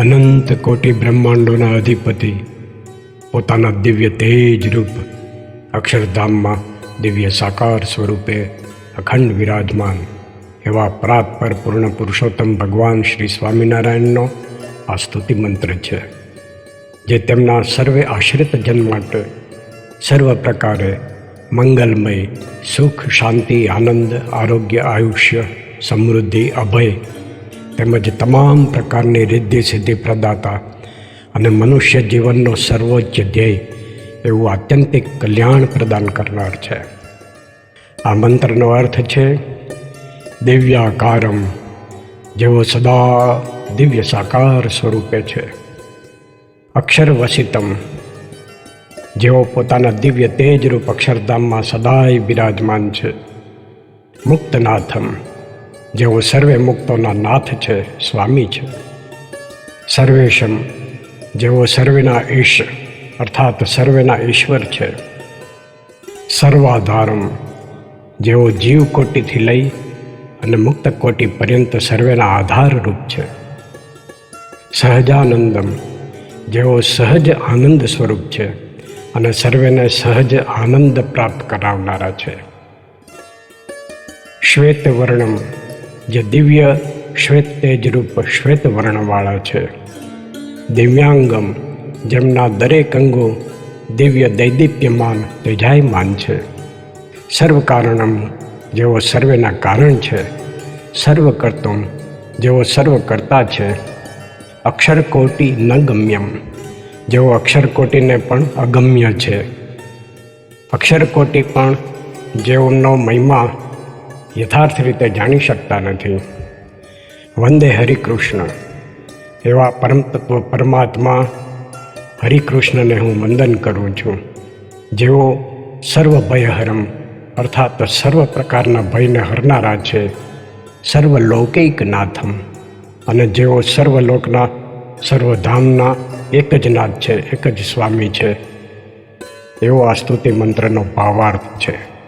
અનંત કોટી બ્રહ્માંડોના અધિપતિ, પોતાના દિવ્ય તેજ રૂપ, અક્ષરધામમાં દિવ્ય સાકાર સ્વરૂપે અખંડ વિરાજમાન એવા પ્રાત પર પૂર્ણ પુરુષોત્તમ ભગવાન શ્રી સ્વામિનારાયણનો આ સ્તુતિ મંત્ર છે, જે તેમના સર્વે આશ્રિત જન માટે સર્વ પ્રકારે મંગલમય, સુખ, શાંતિ, આનંદ, આરોગ્ય, આયુષ્ય, સમૃદ્ધિ, અભય તેમજ તમામ પ્રકારની રિદ્ધિ સિદ્ધિ પ્રદાતા અને મનુષ્ય જીવનનો સર્વોચ્ચ ધ્યેય એવું આત્યંતિક કલ્યાણ પ્રદાન કરનાર છે. આ મંત્રનો અર્થ છે, દિવ્યાકારમ જેઓ સદા દિવ્ય સાકાર સ્વરૂપે છે. અક્ષર વસિતમ જેઓ પોતાના દિવ્ય તેજરૂપ અક્ષરધામમાં સદાય બિરાજમાન છે. મુક્તનાથમ જેઓ સર્વે મુક્તોના નાથ છે, સ્વામી છે. સર્વેશમ, જેઓ સર્વેના ઈશ, અર્થાત સર્વેના ઈશ્વર છે. સર્વાધારમ, જેઓ જીવ કોટીથી લઈ અને મુક્ત કોટી પર્યંત સર્વેના આધારરૂપ છે. સહજાનંદમ, જેઓ સહજ આનંદ સ્વરૂપ છે અને સર્વેને સહજ આનંદ પ્રાપ્ત કરાવનારા છે. શ્વેત વર્ણમ જે દિવ્ય શ્વેત તેજરૂપ શ્વેત વર્ણવાળા છે. દિવ્યાંગમ, જેમના દરેક અંગો દિવ્ય દૈદીપ્યમાન, તેજાયમાન છે. સર્વ કારણમ જેઓ સર્વેના કારણ છે. સર્વ કર્તુમ જેઓ સર્વ કરતા છે. અક્ષરકોટી ન ગમ્યમ જેઓ અક્ષરકોટીને પણ અગમ્ય છે. અક્ષરકોટી પણ જેઓનો મહિમા યથાર્થ રીતે જાણી શકતા નથી. વંદે હરિકૃષ્ણ. એવા પરમતત્વ પરમાત્મા હરિકૃષ્ણને હું વંદન કરું છું. જેઓ સર્વ ભયહરમ, અર્થાત સર્વ પ્રકારના ભયને હરનારા છે સર્વલૌકિક નાથમ. અને જેઓ સર્વલોકના સર્વધામના એક જ નાથ છે, એક જ સ્વામી છે, એવો આ સ્તુતિ મંત્રનો ભાવાર્થ છે.